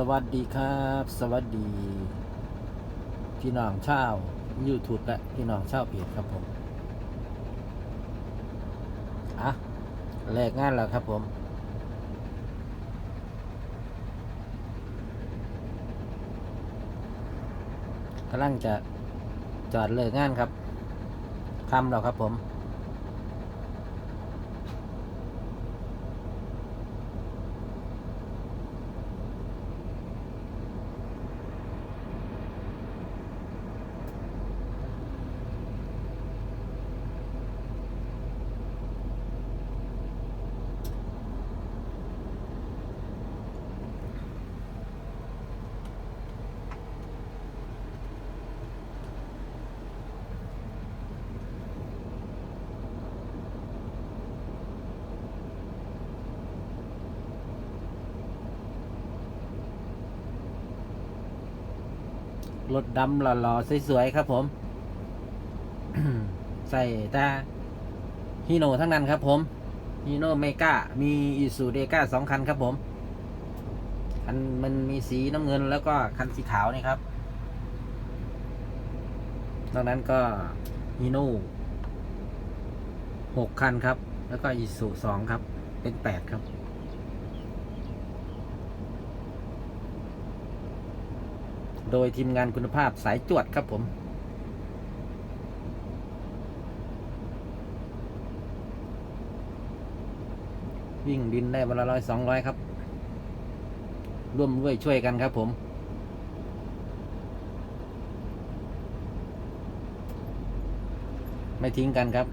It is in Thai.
สวัสดีครับ สวัสดี พี่น้องชาว YouTube และพี่น้องชาวเพจครับผม อะแลกงานแล้วครับผม กำลังจะจอดเลิกงานครับคำแล้วครับผม รถดำหล่อๆสวยๆครับ ผม ใส่ตาฮีโน่ทั้งนั้นครับ ผมฮีโน่เมกามีอีซูเดก้าสองคันครับ ผมคันมันมีสีน้ำเงินแล้วก็คันสีขาวนี่ครับนอกนั้นก็ฮีโน่หกคันครับ แล้วก็อีซูสองครับ เป็นแปดครับ โดยทีมงานคุณภาพสายจวดครับผมวิ่งดินได้วันละร้อยสองร้อยครับ ร่วมด้วยช่วยกันครับผม ไม่ทิ้งกันครับ